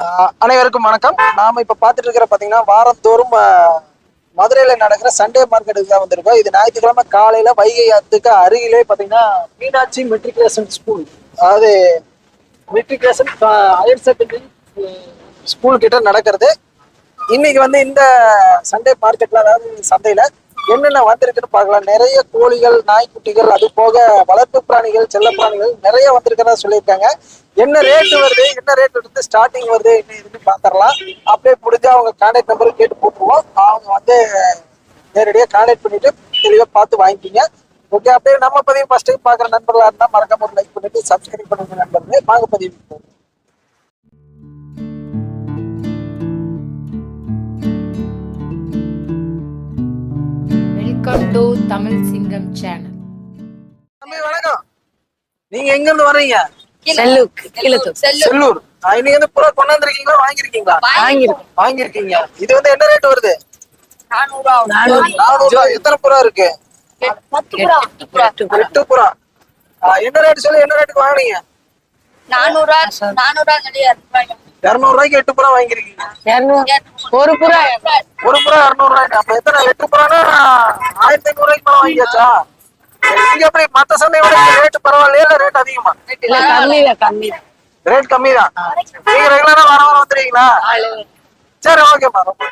அனைவருக்கும் வணக்கம். நாம இப்ப பாத்துட்டு இருக்கிற பாத்தீங்கன்னா வாரந்தோறும் மதுரையில நடக்கிற சண்டே மார்க்கெட்டுக்கு தான் வந்திருக்கோம். இது ஞாயிற்றுக்கிழமை காலையில வைகை ஆத்துக்கு அருகிலே பாத்தீங்கன்னா மீனாட்சி மெட்ரிகுலேஷன் ஸ்கூல். அதாவது மெட்ரிகுலேஷன் ஹையர் செகண்டரி ஸ்கூல் கிட்ட நடக்கிறது. இன்னைக்கு வந்து இந்த சண்டே மார்க்கெட்ல அதாவது சந்தையில என்னென்ன வந்திருக்குன்னு பார்க்கலாம். நிறைய கோழிகள் நாய்க்குட்டிகள் அது போக வளர்ப்பு பிராணிகள் செல்ல பிராணிகள் நிறைய வந்திருக்கிறதா சொல்லியிருக்காங்க. என்ன ரேட் வருது? என்ன ரேட் இருந்து ஸ்டார்டிங் வருது? என்ன இதுன்னு பாத்திரலாம் அப்படியே முடிஞ்சா அவங்க கான்டாக்ட் நம்பரும் கேட்டு போட்டுருவோம். அவங்க வந்து நேரடியாக கான்டாக்ட் பண்ணிட்டு தெளிவாக பார்த்து வாங்கிக்கிங்க. ஓகே அப்படியே நம்ம பதிவு ஃபர்ஸ்ட் பார்க்குற நண்பர்களாக இருந்தால் மறக்காம ஒரு லைக் பண்ணிட்டு சப்ஸ்கிரைப் பண்ணுங்க நண்பர்களே. வாங்க பதிவு வெல்கம் டு தமிழ் சிங்கம் சேனல் தம்பி வணக்கம். நீங்க எங்க இருந்து வர்றீங்க செல்லுக்கு கிழக்கு செல்லூர். ஆ, இன்னைக்கு வந்து புறா கொண்டாந்துருக்கீங்களா? வாங்கிருக்கீங்களா வாங்கியிருக்கோம். வாங்கிருக்கீங்க இது வந்து என்ன ரேட் வருது? நானூறு நானூறு. எத்தனை புறா இருக்கு? எட்டு புறா. என்ன ரேட் சொல்லி என்ன ரேட்டுக்கு வாங்குனீங்க? நானூறுவா கிடையாது. இருநூறு ரூபாய்க்கு எட்டு புறா வாங்கிருக்கீங்க ஒரு புறா. ஒரு புறா இருநூறு ரூபாய்க்கு அப்ப எத்தனை? எட்டு புறானா? ஆயிரத்தி ஐநூறு ரூபாய்க்கு மேல வாங்கியாச்சா? நீங்க எப்படி மத்த சந்தை விட ரேட் பரவாயில்லையா? இல்ல ரேட் அதிகமா? கம்மி ரேட் கம்மி தான் நீங்க ரெகுலரா வர வர வந்துருவீங்களா? சரி ஓகேம்மா ரொம்ப.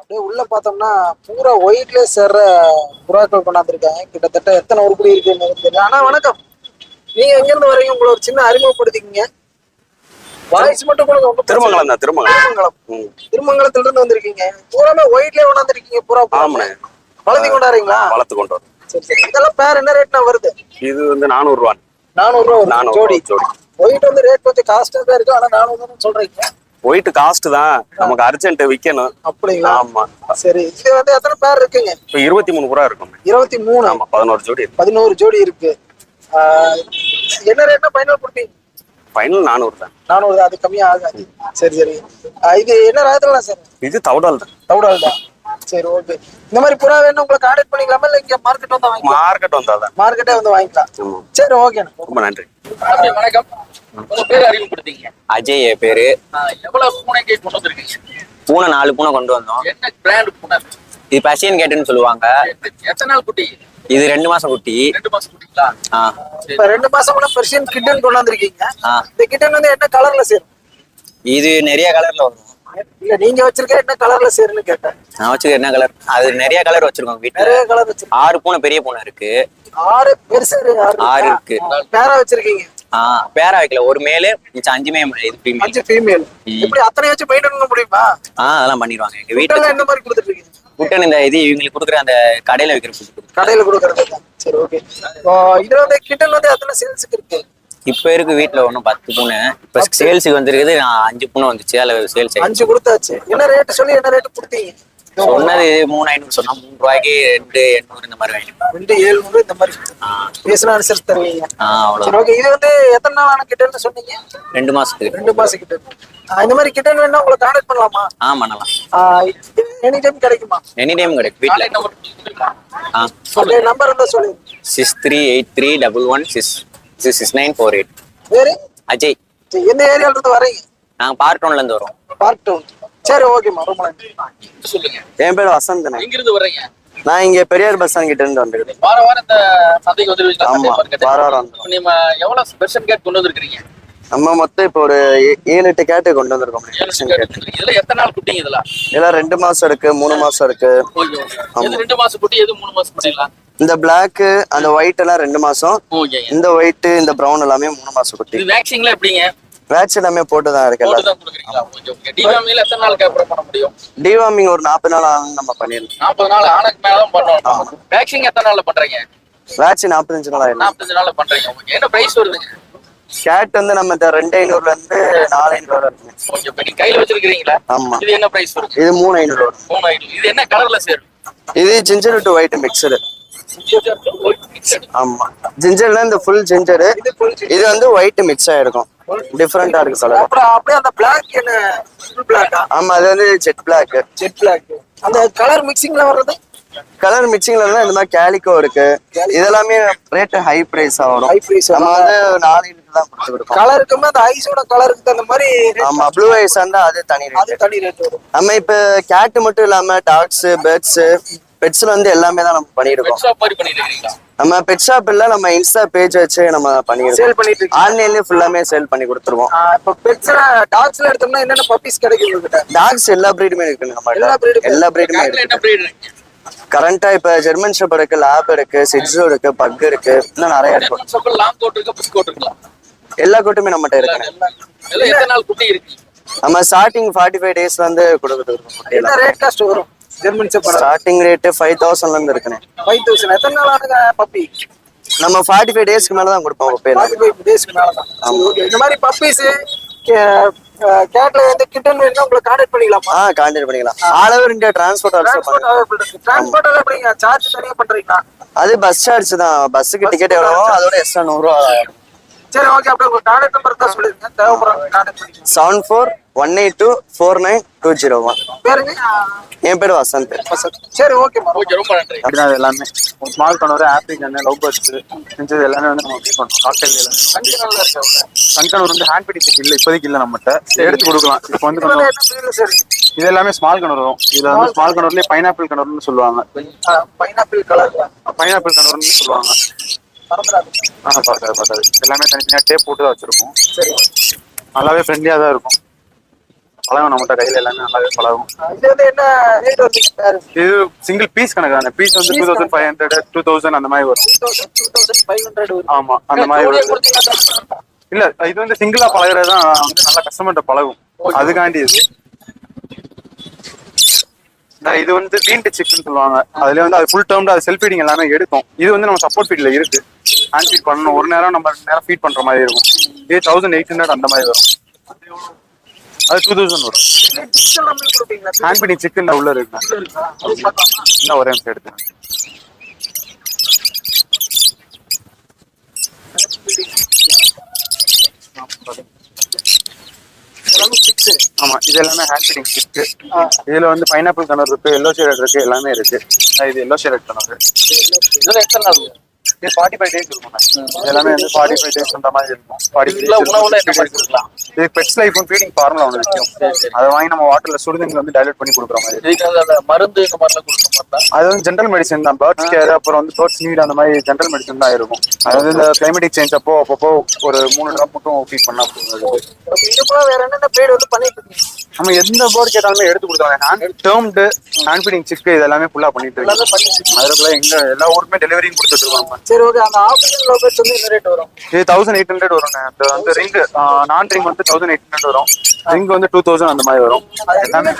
அப்படியே உள்ள பார்த்தோம்னா பூரா ஒயிட்ல சேர்ற புறாக்கள் கொண்டாந்துருக்காங்க. கிட்டத்தட்ட எத்தனை உருப்படி இருக்குன்னு தெரியல. ஆனா வணக்கம். நீங்க எங்க இருந்து வரீங்க உங்களை ஒரு சின்ன அறிமுகப்படுத்திக்கிங்க. வாய்ஸ் மட்டும் கொடுங்க திருமங்கலம் தான் திருமங்கலம். திருமங்கலம். திருமங்கலத்துல இருந்து வந்திருக்கீங்க. பூராமே ஒயிட்லயே கொண்டாந்துருக்கீங்க பூரா ஆமாண்ணே. வளர்த்தி கொண்டாடுறீங்களா? வளர்த்து கொண்டு வரோம். சரி சரி. இதெல்லாம் பேர் என்ன ரேட்னா வருது? இது வந்து நானூறு ரூபா நானூறு ரூபா நானூறு ஜோடி ஜோடி. ஒயிட் வந்து ரேட் கொஞ்சம் காஸ்டா தான் இருக்கு ஆனா நானூறு சொல்றீங்க. ஒயிட் காஸ்ட் தான். நமக்கு அர்ஜென்ட் விக்கணும். அப்படிங்களா? ஆமா. சரி இது வந்து எத்தனை பேர் இருக்குங்க? இப்ப இருபத்தி மூணு ரூபா இருக்கும் இருபத்தி மூணு. ஆமா பதினோரு ஜோடி பதினோரு ஜோடி இருக்கு. என்ன ரேட்னா ஃபைனல் கொடுப்பீங்க? ஃபைனல் நானூறு தான். நானூறு தான் அது கம்மியா ஆகாது. சரி சரி. இது என்ன ராயத்துலாம் சார்? இது தவுடால் தான் தவுடால் தான் சரி ஓகே. இந்த மாதிரி புறா வேணும் உங்களை கான்டாக்ட் பண்ணிக்கலாமா? இல்ல இங்க மார்க்கெட் வந்து வாங்கிக்கலாம்? மார்க்கெட் வந்தாதான் மார்க்கெட்டே வந்து வாங்கிக்கலாம். சரி ஓகேண்ணா ரொம்ப நன்றி. வணக்கம். உங்க பேர் அறிமுகப்படுத்தீங்க அஜய் என் பேரு. எவ்வளவு பூனைக்கு கொண்டு வந்திருக்கீங்க? பூனை நாலு பூனை கொண்டு வந்தோம். என்ன பிராண்ட் பூனை? இது பசியன் கேட்டுன்னு சொல்லுவாங்க. எத்தனை நாள் குட்டி? இது ரெண்டு மாசம் குட்டி. ரெண்டு மாசம் குட்டிங்களா? இப்ப ரெண்டு மாசம் கூட பெர்ஷியன் கிட்டன் கொண்டாந்துருக்கீங்க. இந்த கிட்டன் வந்து என்ன கலர்ல சேரும்? இது நிறைய கலர்ல வரும். இல்ல நீங்க வச்சிருக்க என்ன கலர்ல சேருன்னு கேட்டேன். நான் வச்சுக்க என்ன கலர் அது நிறைய கலர் வச்சிருக்கோம் வீட்டுல நிறைய கலர் வச்சிருக்கீங்க ஆறு பூனை பெரிய பூனை இருக்கு. ஆறு பெருசு ஆறு இருக்கு. பேரா வச்சிருக்கீங்க? ஆ பேரா வைக்கல. ஒரு மேலு மிச்சம் அஞ்சுமே இது premium. அஞ்சு ஃபீமேல் இப்படி அத்தனை வச்சு மெயின்டைன் பண்ண முடியுமா? ஆ அதெல்லாம் பண்ணிடுவாங்க. எங்க வீட்டுல என்ன மாதிரி கொடுத்துட்டு இருக்கீங்க? குட்டன் இந்த இது இவங்களுக்கு கொடுக்குற அந்த கடையில வைக்கிற ஃபுட் கடையில கொடுக்கறது சரி ஓகே இதுல வந்து கிட்டன் வந்து எத்தனை சேல்ஸுக்கு இருக்கு? இப்ப இருக்கு வீட்டுல ஒன்றும் பத்து பூனை. இப்ப சேல்ஸுக்கு வந்திருக்குது நான் அஞ்சு பூனை வந்துச்சு. அதுல சேல்ஸ் அஞ்சு கொடுத்தாச்சு. என்ன ரேட் சொல்லி என்ன ரேட் கொடுத்தீங்க? சொன்னது மூணு ஐநூறு சொன்னா மூணு ரூபாய்க்கு ரெண்டு எண்ணூறு இந்த மாதிரி வாங்கிட்டு ரெண்டு ஏழுநூறு இந்த மாதிரி. பேசினா அனுசரிச்சு தருவீங்க. ஆ அவ்வளோ ஓகே இது வந்து எத்தனை நாள் ஆன கிட்டன்னு சொன்னீங்க? ரெண்டு மாசத்துக்கு. ரெண்டு மாசம் கிட்ட இந்த மாதிரி கிட்டன் வேணா உங்களை கான்டாக்ட் பண்ணலாமா? ஆ பண்ணலாம் எனி டைம் கிடைக்குமா. எனி டைம் கிடைக்கும் வீட்டில் நம்பர் இருந்தா சொல்லுங்க six three eight three double one six six six nine four eight வேறு? அஜய். எந்த ஏரியால இருந்து வரீங்க நாங்கள் பார்ட்டோன்ல இருந்து வரோம். பார்க் டவுன் சரி ஓகேம்மா ரொம்ப நன்றி. சொல்லுங்க. என் பேர் வசந்தனே எங்க இருந்து வர்றீங்க? நான் இங்க பெரியார் பஸ் ஸ்டாண்ட் கிட்ட இருந்து வந்துருக்கேன் வார வாரம் இந்த சந்தைக்கு வந்துருவீங்களா? ஆமா? வார வாரம். நீங்க எவ்வளவு பெர்சன் கேட் கொண்டு வந்திருக்கீங்க நம்ம மொத்தம் இப்போ ஒரு ஏழு எட்டு கேட்டு கொண்டு வந்திருக்கோம். ஏழு கேட் வந்திருக்கீங்க. இதுல எத்தனை நாள் குட்டிங்க இதெல்லாம் இதெல்லாம் ரெண்டு மாசம் இருக்கு மூணு மாசம் இருக்கு. ரெண்டு மாசம் குட்டி எது மூணு மாசம் குட்டிங்களா? இந்த பிளாக் அந்த ஒயிட் எல்லாம் ரெண்டு மாசம். இந்த ஒயிட் இந்த பிரவுன் எல்லாமே மூணு மாசம் குட்டி. வேக்சின்ல எப்படிங்க? வேக்ஸ் எல்லாமே போட்டு தான் இருக்கு டிவாமில எத்தனை நாள் கேப்சர் பண்ண முடியும்? டிவார்மிங் ஒரு நாற்பது நாள் ஆனாலும் நம்ம பண்ணிடலாம் நாற்பது நாள் ஆனக்கு மேல தான் வேக்சின் எத்தனை நாள்ல பண்றீங்க? வேக்சின் நாற்பத்தஞ்சு நாள் ஆயிடும். நாற்பத்தஞ்சு நாள்ல பண்றீங்க. என்ன பிரைஸ் வருதுங்க? கேட் வந்து நம்ம இந்த ரெண்டு ஐநூறுல இருந்து நாலு ஐநூறு இருக்குங்க ஓகே இப்ப நீங்க கையில வச்சிருக்கீங்களா ஆமா. இது என்ன பிரைஸ் வருது? இது மூணு ஐநூறு வரும் மூணு ஐநூறு. இது என்ன கலர்ல சேரும்? இது ஜிஞ்சர் டு ஒயிட் மிக்சடு ஆமா. ஜிஞ்சர்ல இந்த ஃபுல் ஜிஞ்சரு இது வந்து ஒயிட் மிக்ஸ் ஆயிருக்கும் டிஃப்ரெண்டா இருக்கு கலர் அப்புறம் அப்படியே அந்த பிளாக் என்ன? பிளாக்கா ஆமா அது வந்து ஜெட் பிளாக் ஜெட் பிளாக் அந்த கலர் மிக்சிங்ல வர்றது? கலர் மிக்சிங்ல இந்த மாதிரி கேலிக்கோ இருக்கு. இதெல்லாமே ரேட் ஹை பிரைஸா வரும். High price ஆ நம்ம வந்து நாலு ரேட் தான் கொடுத்துருக்கோம் கலருக்குமே அந்த ஐஸோட கலருக்கு தகுந்த மாதிரி rate ஆமா ப்ளூ ஐஸ் இருந்தா அது தனி அது ரேட் தனி ரேட் வரும். நம்ம இப்ப கேட் மட்டும் இல்லாம டாக்ஸ் பேர்ட்ஸ் பெட்ஸ்ல வந்து எல்லாமே தான் நம்ம பண்ணிருக்கோம் ஷாப் பண்ணிட்டு நம்ம பெட் ஷாப் இல்ல நம்ம இன்ஸ்டா பேஜ் வச்சு நம்ம சேல் பண்ணிருக்கோம் பண்ணிட்டு இருக்கீங்க. ஆன்லைன்லயே ஃபுல்லாமே சேல் பண்ணி கொடுத்துருவோம். இப்ப பெட்ஸ்ல டாக்ஸ்ல எடுத்தோம்னா என்னென்ன பப்பீஸ் கிடைக்கும் உங்ககிட்ட? டாக்ஸ் எல்லா பிரீடுமே இருக்கு நம்ம எல்லா பிரீடுமே இருக்கு. இருக்கு? கரண்டா இப்ப ஜெர்மன் ஷெப்பர்ட் இருக்கு லேப் இருக்கு சிட்ஸோ இருக்கு பக் இருக்கு இன்னும் நிறைய இருக்கு. எல்லா கூட்டுமே நம்மகிட்ட இருக்கு. எல்லாம் எத்தனை நாள் குட்டி இருக்கு? நம்ம ஸ்டார்டிங் ஃபார்ட்டி ஃபைவ் டேஸ்ல இருந்து கொடுக்குறது என்ன ரேட் காஸ்ட் வரும்? German shepherd starting rate five தௌசண்ட்ல இருந்து இருக்குண்ணே. ஃபைவ் தௌசண்ட் எத்தனை நாள் ஆனது பப்பி நம்ம ஃபார்ட்டி ஃபைவ் டேஸ்க்கு மேல தான் கொடுப்போம் ஃபார்ட்டி ஃபைவ் டேஸ்க்கு மேல தான். இந்த மாதிரி பப்பீஸ் கேட்ல எந்த கிட்டன் வேணும்னா உங்களை கான்டாக்ட் பண்ணிக்கலாமா? ஆ கான்டாக்ட் பண்ணிக்கலாம். All over India transport also transport available இருக்கு. டிரான்ஸ்போர்ட் எல்லாம் எப்படிங்க சார்ஜ் தனியா பண்றீங்களா? அது பஸ் சார்ஜ் தான். பஸ்ஸுக்கு டிக்கெட் எவ்வளவோ அதோட எக்ஸ்ட்ரா நூறுரூவா சரி ஓகே அப்படியே உங்க கான்டாக்ட் நம்பர் தான் சொல்லிருங்க. தேவைப்படுறாங்க contact seven four one eight two four nine two zero one பேருங்க? என் பேர் வசந்த். சரி ஓகேம்மா ஓகே ரொம்ப நன்றி. அப்படிதான் அது எல்லாமே. Small conure African love birds செஞ்சது எல்லாமே வந்து நம்ம ஃபீட் பண்ணுறோம் காக்டெயில் எல்லாமே. சன்கனூர் வந்து ஹேண்ட் பிடிச்சிக்கு இல்லை இப்போதைக்கு இல்லை நம்மகிட்ட. எடுத்து கொடுக்கலாம். இப்போ வந்து கொஞ்சம் இது எல்லாமே ஸ்மால் கனூர் வரும். இதுல வந்து ஸ்மால் கனூர்லயே பைனாப்பிள் கனூர்னு சொல்லுவாங்க. பைனாப்பிள் கலர் பைனாப்பிள் கனூர்னு சொல்லுவாங்க. மறந்துடாது ஆஹ் பார்க்காது பார்க்காது எல்லாமே தனித்தனியாக டேப் போட்டு தான் வச்சிருக்கோம். சரி. நல்லாவே ஃப்ரெண்ட்லியாக தான் இருக்கும். பழகும் நம்மகிட்ட கையில் எல்லாமே நல்லாவே பழகும். இது வந்து என்ன ரேட் வந்து பேர் இது சிங்கிள் பீஸ் கணக்கு தானே பீஸ் வந்து two thousand five hundred two thousand அந்த மாதிரி வரும். Two thousand two thousand five hundred வரும். ஆமா அந்த மாதிரி வரும். இல்ல இது வந்து சிங்கிளா பழகுறது தான் வந்து நல்லா கஸ்டமர்கிட்ட பழகும். அதுக்காண்டி இது. இது வந்து பீன்ட் சிக்கன் சொல்லுவாங்க. அதுல வந்து அது ஃபுல் டேர்ம்ல அது செல்ஃப் ஃபீடிங் எல்லாமே எடுக்கும். இது வந்து நம்ம சப்போர்ட் ஃபீட்ல இருக்கு. ஹேண்ட் ஃபீட் பண்ணணும். ஒரு நேரம் நம்ம நேரம் ஃபீட் பண்ற மாதிரி இருக்கும். இது தௌசண்ட் எயிட் ஹண்ட்ரட் அந்த மாதிரி வரும். அது டூ தௌசண்ட் வரும். ஹேண்ட் ஃபீடிங் சிக்கன் உள்ள இருக்கு. இன்னும் ஒரே நிமிஷம் எடுத்து எல்லாமே சிக்ஸ் ஆமா இது எல்லாமே ஹேண்ட் ஃபீடிங் சிக்கு இதுல வந்து பைனாப்பிள் கலர் இருக்கு எல்லோ ஷேட் இருக்கு எல்லாமே இருக்கு. இது எல்லோ ஷேட் கலர். இதெல்லாம் எத்தனை நாள் இது ஃபார்ட்டி ஃபைவ் டேஸ் இருக்கும் எல்லாமே வந்து ஃபார்ட்டி ஃபைவ் டேஸ் அந்த மாதிரி இருக்கும். ஃபார்ட்டி இதுல உணவுல என்ன மாதிரி கொடுக்கலாம் இது பெட்ஸ் லைஃப் ஃபீடிங் ஃபார்முலா ஒன்று விற்கும் அதை வாங்கி நம்ம வாட்டர்ல சுடுதண்ணி வந்து டைலூட் பண்ணி கொடுக்குற மாதிரி மருந்து இந்த மாதிரிலாம் கொடுக்க மாட்டா அது வந்து ஜென்ரல் மெடிசன் தான். பேர்ட்ஸ் கேர் அப்புறம் வந்து பேர்ட்ஸ் நீட் அந்த மாதிரி ஜென்ரல் மெடிசன் தான் இருக்கும். அது வந்து இந்த கிளைமேட்டிக் சேஞ்ச் அப்போ அப்பப்போ ஒரு மூணு ட்ராப் மட்டும் ஃபீட் பண்ணா போதும் வேற என்னென்ன பேர் வந்து பண்ணிட்டு இருக்கீங்க? நம்ம எந்த பேர்டு கேட்டாலுமே எடுத்து கொடுத்தாங்க hand tamed hand feeding chick இது எல்லாமே ஃபுல்லா பண்ணிட்டு இருக்கோம். அதுக்குள்ள எங்க எல்லா ஊருக்குமே டெலிவரியும் கொடுத்துட்டு இருக்கோம் நம்ம சரி ஓகே அந்த ஆப்ஷன் லோபேட்ஸ் வந்து என்ன ரேட் வரும். இது தௌசண்ட் எயிட் ஹண்ட்ரட் வரும். அந்த வந்து ரிங் நான் ரிங் வந்து தௌசண்ட் எயிட் ஹண்ட்ரட் வரும். ரிங் வந்து டூ தௌசண்ட் அந்த மாதிரி வரும். என்ன?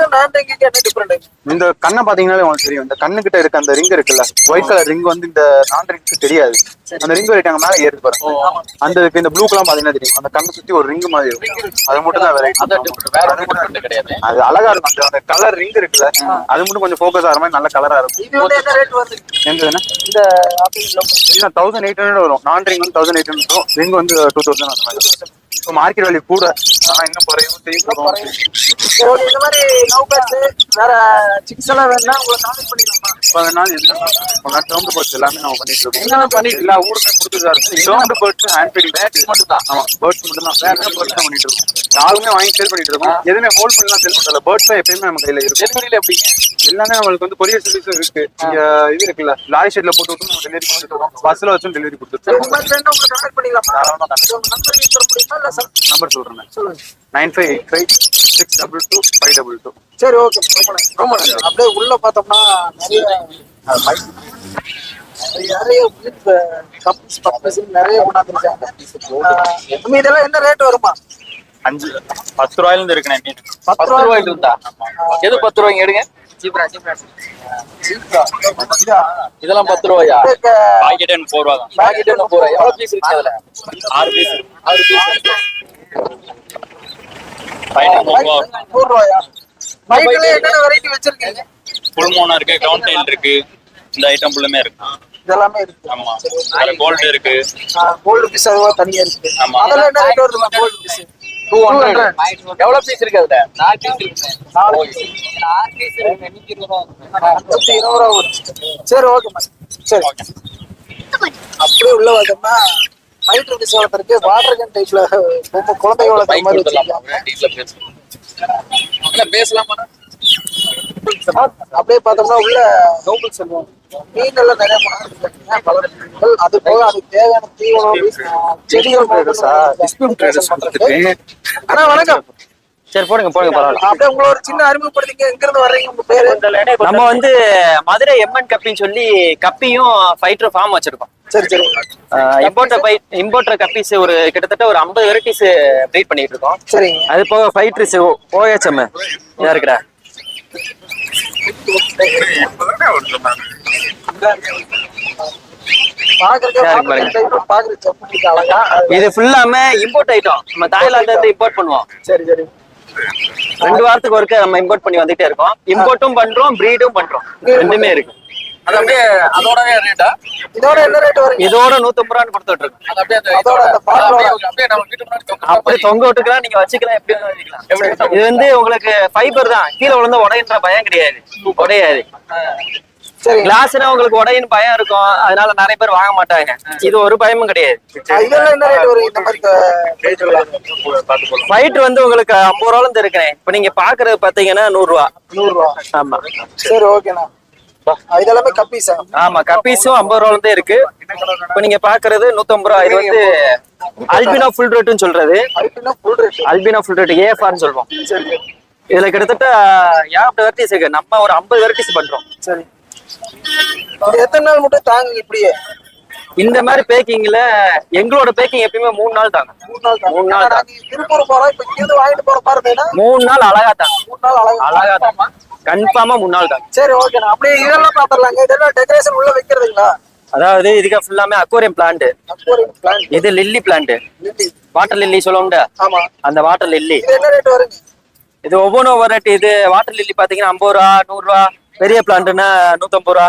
டிஃபரெண்ட் இந்த கண்ணை பாத்தீங்கன்னாலே உங்களுக்கு தெரியும். இந்த கண்ணு கிட்ட இருக்க அந்த ரிங் இருக்குல்ல ஒயிட் கலர் ரிங் வந்து இந்த நான் ரிங்க்கு தெரியாது. அந்த ரிங் வெரைட்டி அங்க மேல ஏறுது பாருங்க. அந்த இந்த ப்ளூக்கெல்லாம் பாத்தீங்கன்னா தெரியும். அந்த கண்ணை சுத்தி ஒரு ரிங் மாதிரி இருக்கும். அது மட்டும் தான் வெரைட்டி கிடையாது. அது அழகா இருக்கும். அந்த- கலர் ரிங் இருக்குல்ல அது மட்டும் கொஞ்சம் ஃபோக்கஸ் ஆகிற மாதிரி நல்ல கலரா இருக்கும். என்ன இந்த தௌசண்ட் எயிட் ஹண்ட்ரட் வரும். நான் ரிங் வந்து தௌசண்ட் எயிட் ஹண்ட்ரட் வரும். ரிங் வந்து டூ தௌசண்ட் அந்த மாதிரி இப்போ மார்க்கெட் வேல்யூ கூட ஆனா இன்னும் குறையும். செய்யும் இந்த மாதிரி லோபேட்ஸ் வேற சிக்ஸ் எல்லாம் வேணும்னா உங்களை கான்டாக்ட் பண்ணிக்கலாமா? பதினாலு எல்லாம் டேர்ம்டு பேர்ட்ஸ் எல்லாமே நம்ம பண்ணிட்டு இருக்கோம். என்னென்ன பண்ணி எல்லா ஊருமே கொடுத்துட்டு இருக்கு. Tamed birds hand feeding batch மட்டும் தான்? ஆமா பேர்ட்ஸ் மட்டும் தான். வேற பேர்ட்ஸ் தான் பண்ணிட்டு இருக்கோம்? யாருமே வாங்கி சேல் பண்ணிட்டு இருக்கோம். எதுவுமே ஹோல்ட் பண்ணலாம் சேல் பண்றல பேர்ட்ஸ் தான் எப்பயுமே நம்ம கையில இருக்கும். டெலிவரியில எப்படிங்க எல்லாமே நம்மளுக்கு வந்து கொரியர் சர்வீஸும் இருக்கு. இது இருக்குல்ல லாரி ஷெட்ல போட்டு விட்டு நம்ம டெலிவரி கொடுத்துருக்கோம் பஸ்ல வச்சும் டெலிவரி கொடுத்துருக்கோம் இல்ல சார். நம்பர் சொல்றேன் சொல்லுங்க. Nine five eight five six double two five double two. சரி ஓகே. ரொம்ப நன்றி. ரொம்ப நன்றி. அப்படியே உள்ள பார்த்தோம்னா நிறைய நிறைய கப்ஸ் பப்ஸ் நிறைய கொண்டாந்துருக்காங்க. இதெல்லாம் என்ன ரேட் வருமா? அஞ்சு. பத்து ரூபாயில இருந்து இருக்குண்ணே மீன் பத்து ரூபாய்க்கு இருந்தா எது பத்து ரூபாய்க்கு எடுங்க. சீப்ரா சீப்ரா இதெல்லாம் பத்து ரூபாயா? பாக்கெட் எனக்கு ஃபோர் ரூபா தான் பாக்கெட் என்ன போறேன் எவ்வளவு பீஸ் இருக்கு அதுல? ஆறு பீஸ் ஆறு பீஸ் நூறு ரூபாயா? பைக்ல என்னென்ன வெரைட்டி வச்சிருக்கீங்க? ஃபுல் மோனா இருக்கு கிரவுண்ட் டைல் இருக்கு இந்த ஐட்டம் ஃபுல்லுமே இருக்கு. இதெல்லாமே இருக்கு. ஆமா. அதுல கோல்டு இருக்கு. கோல்டு பீஸ் அதுவா தனியா இருக்கு. ஆமா. அதெல்லாம் என்ன ரேட் வருதுமா கோல்டு பீஸ் டூ ஹண்ட்ரட் எவ்வளவு பீஸ் இருக்கு அதுல? நாலு பீஸ் இருக்கு. நாலு பீஸ் நூத்தி இருபது ரூபா வரும். சரி ஓகே சரி. அப்படியே உள்ள வந்தோம்னா ஃபைட்டர் ஃபிஷ் வளர்த்துருக்கு வாட்டர் கேன் டைப்ல ரொம்ப குழந்தை பைக் மாதிரி வச்சிருக்காங்க. பேசலாம் அப்படியே பார்த்தோம்னா உள்ள நோபல் செல்வம் மீன் எல்லாம் நிறைய மாறிருக்காங்க. பல மீன்கள். அது போக அதுக்கு தேவையான தீவனம் செடிகள் பண்றதுக்கு. அண்ணா வணக்கம். சரி போடுங்க போடுங்க பரவாயில்ல அப்படியே உங்களை ஒரு சின்ன அறிமுகப்படுத்திங்க எங்க இருந்து வர்றீங்க உங்க பேரு? நம்ம வந்து மதுரை எம்என் கப்பின்னு சொல்லி கப்பியும் ஃபைட்டர் ஃபார்ம் வச்சிருக்கோம். சரி சரி. இம்போர்ட்டர் பை இம்போர்ட்டர் கப்பீஸ் ஒரு கிட்டத்தட்ட ஒரு ஐம்பது வெரைட்டிஸ் ப்ரீட் பண்ணிட்டு இருக்கோம். சரிங்க. அது போக ஃபைட்டர்ஸ் ஓஎச்எம் இதா இருக்கிற? இது ஃபுல்லாமே இம்போர்ட் ஐட்டம் நம்ம தாய்லாந்துல இருந்து இம்போர்ட் பண்ணுவோம். சரி சரி. ரெண்டு வாரத்துக்கு ஒருக்க நம்ம இம்போர்ட் பண்ணி வந்துட்டே இருக்கோம். இம்போர்ட்டும் பண்றோம் ப்ரீடும் பண்றோம். ரெண்டுமே இருக்கு. அது அப்படியே அதோடவே ரேட்டா இதோட என்ன ரேட் வருங்க இதோட நூத்தம்பது ரூபான்னு கொடுத்துட்டு இருக்கோம். அது அப்படியே அதோட அந்த பாலோட- அப்படியே நம்ம வீட்டு முன்னாடி அப்படி. தொங்க விட்டுக்கலாம் நீங்க வச்சுக்கலாம் எப்படி வச்சுக்கலாம்? இது வந்து உங்களுக்கு ஃபைபர் தான். கீழே விழுந்தா உடையன்ற பயம் கிடையாது. உடையாது. கிளாஸ்னா உங்களுக்கு உடையின்னு பயம் இருக்கும். அதனால நிறைய பேர் வாங்க மாட்டாங்க. இது ஒரு பயமும் கிடையாது. ஃபைட் வந்து உங்களுக்கு ஐம்பது ரூபால இருந்து இருக்கிறேன் இப்ப நீங்க பாக்குறது பாத்தீங்கன்னா நூறு ரூபா நூறு ரூபா ஆமா சரி ஓகேண்ணா இதெல்லாமே கப்பீஸா ஆமா கப்பீஸும் ஐம்பது ரூபால இருந்தே இருக்கு. இப்ப நீங்க பாக்குறது நூத்தம்பது ரூபா. இது வந்து அல்பினோ ஃபுல் ரேட்னு சொல்றது. அல்பினோ ஃபுல் ரேட் ஏஎஃப்ஆர்னு சொல்லுவோம் சரி. இதுல கிட்டத்தட்ட வெரைட்டிஸ் இருக்கு? நம்ம ஒரு ஐம்பது வெரைட்டிஸ் பண்றோம். சரி. இது எத்தனை நாள் மட்டும் தாங்குங்க இப்படியே? இந்த மாதிரி பேக்கிங்ல எங்களோட பேக்கிங் எப்பயுமே மூணு நாள் தாங்க. மூணு நாள். மூணு நாள் திருப்பூர் போறோம். இப்ப இங்கிருந்து வாங்கிட்டு போற இருந்ததுன்னா மூணு நாள் அழகா தாங்க. மூணு நாள் அழகா அழகா தாங்க கன்ஃபார்மா மூணு நாள் தாங்க சரி ஓகேண்ணா அப்படியே இதெல்லாம் பாத்துடலாங்க இதெல்லாம் டெக்கரேஷன் உள்ள வைக்கிறதுங்களா? அதாவது இதுக்கு ஃபுல்லாமே அக்வாரியம் பிளான்ட் இது லில்லி பிளான்ட் வாட்டர் லில்லி சொல்லுவோம்ல. ஆமா. அந்த வாட்டர் லில்லி என்ன ரேட் வருங்க? இது ஒவ்வொன்றும் ஒவ்வொரு ரேட் இது வாட்டர் லில்லி பாத்தீங்கன்னா ஐம்பது ரூபா நூறு ரூபா பெரிய பிளான்ட்னா நூத்தம்பது ரூபா.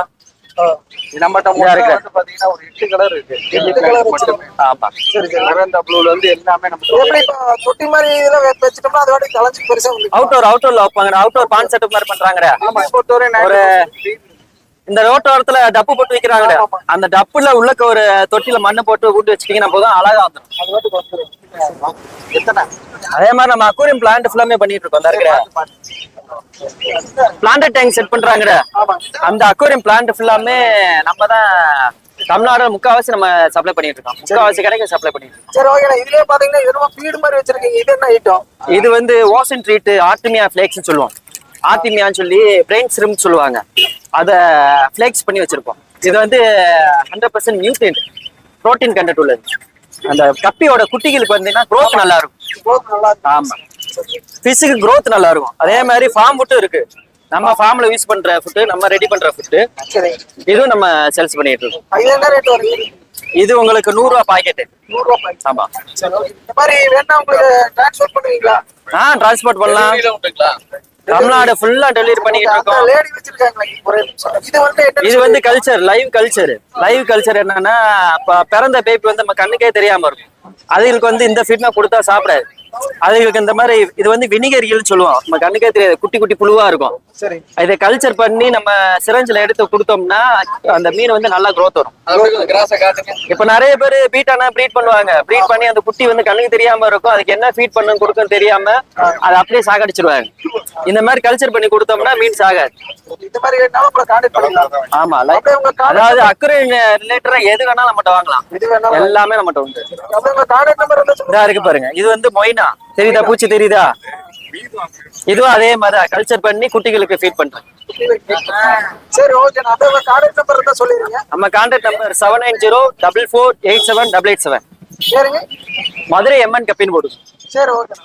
நம்மகிட்ட இருக்கு. வந்து பாத்தீங்கன்னா ஒரு எட்டு கலர் இருக்கு. எட்டு வச்சிருக்கோம். ஆமா. சரி சரி. மகந்த ப்ளூல இருந்து எல்லாமே நம்ம எப்படி தொட்டி மாதிரி இதெல்லாம் வெ- வச்சுட்டோம்னா அது வாட்டி கலைஞ்சு பெருசா அவுட்டோர் அவுட்டோர்ல வைப்பாங்க அவுட்டோர் பான் செட்டப் மாதிரி பண்றாங்கடா. பொறுத்தவரை ஒரு இந்த ரோட்டோரத்துல டப்பு போட்டு வைக்கிறாங்க அந்த டப்புல உள்ளக்க ஒரு தொட்டில மண்ணு போட்டு ஊட்டி வச்சுட்டீங்கன்னா போதும் அழகா வந்துடும் அது மாதிரி நம்ம அக்வாரியம் பிளான்ட் ஃபுல்லாமே பண்ணிட்டு இருக்கோம் இந்த இருக்கிற பிளான்ட் டேங்க் செட் பண்றாங்கடா. அந்த அக்வாரியம் பிளான்ட் ஃபுல்லாமே நம்ம தான் தமிழ்நாடு முக்காவாசி நம்ம சப்ளை பண்ணிட்டு இருக்கோம். முக்காவாசி கடைக்கு சப்ளை பண்ணிட்டு இருக்கோம். சரி ஓகேண்ணா இதுலயே பாத்தீங்கன்னா இது ஃபீடு மாதிரி வச்சிருக்கீங்க. இது என்ன ஐட்டம் இது வந்து ஓசன் ட்ரீட் ஆர்டிமியா ஃபிளேக்ஸ் சொல்லுவோம். ஆர்டிமியான்னு சொல்லி பிரெயின் சிரம் சொல்லுவாங்க. அதை ஃபிளேக்ஸ் பண்ணி வச்சிருப்போம் இது வந்து hundred percent nutrient protein content உள்ளது. அந்த கப்பியோட குட்டிகளுக்கு வந்தீங்கன்னா growth நல்லா இருக்கும் growth நல்லா இருக்கு ஆமா. ஃபிஷ்ஷுக்கு growth நல்லா இருக்கும் அதே மாதிரி ஃபார்ம் ஃபுட்டும் இருக்கு. நம்ம ஃபார்ம்ல யூஸ் பண்ற ஃபுட்டு நம்ம ரெடி பண்ற ஃபுட்டு இதுவும் நம்ம சேல்ஸ் பண்ணிட்டு இருக்கோம். இது என்ன ரேட் வருங்க இது உங்களுக்கு நூறு ரூபா பாக்கெட் நூறு. ஆமா. இந்த மாதிரி வேணா உங்களுக்கு டிரான்ஸ்போர்ட் பண்ணுவீங்களா? ஆ டிரான்ஸ்போர்ட் பண்ணலாம். தமிழ்நாடு ஃபுல்லா டெலிவரி பண்ணிட்டு இருக்கோம். இது வந்து இது வந்து culture live culture live culture என்னன்னா பிறந்த பேபி வந்து நம்ம கண்ணுக்கே தெரியாம இருக்கும். அதுகளுக்கு வந்து இந்த ஃபீட்னா கொடுத்தா சாப்பிடாது. அதுகளுக்கு இந்த மாதிரி இது வந்து வினிகரிகள் சொல்லுவோம் நம்ம கண்ணுக்கே தெரியாது. குட்டி குட்டி புழுவா இருக்கும். சரி. இதை கல்ச்சர் பண்ணி நம்ம சிரஞ்சில எடுத்து கொடுத்தோம்னா அந்த மீன் வந்து நல்லா growth வரும். இப்ப நிறைய பேர் பீட்டானா ப்ரீட் பண்ணுவாங்க. ப்ரீட் பண்ணி அந்த குட்டி வந்து கண்ணுக்கு தெரியாம இருக்கும். அதுக்கு என்ன ஃபீட் பண்ணணும் கொடுக்கும் தெரியாம அதை அப்படியே சாகடிச்சிருவாங்க. இந்த மாதிரி கல்ச்சர் பண்ணி கொடுத்தோம்னா மீன் சாகாது. இந்த மாதிரி வேணாலும் உங்களை கான்டாக்ட் பண்ணிக்கலாம். ஆமா அப்படியே உங்க contact- அதாவது அக்குறை ரிலேட்டடா எது வேணாலும் நம்மகிட்ட வாங்கலாம். இது வேணாலும் எல்லாமே நம்மகிட்ட உண்டு. அப்படியே உங்க கான்டாக்ட் நம்பர் இதா இருக்கு பாருங்க. இது வந்து மொய்னா. தெரியுதா? பூச்சி தெரியுதா? இதுவும் அதே மாதிரி கல்ச்சர் பண்ணி குட்டிகளுக்கு ஃபீட் பண்றேன் சரி ஓகே நான் உங்க கான்டாக்ட் நம்பர் இருந்தா சொல்லிடுங்க நம்ம contact number seven nine zero double four eight seven double eight seven சரிங்க. மதுரை எம்என் கப்பின்னு போடுங்க. சரி ஓகே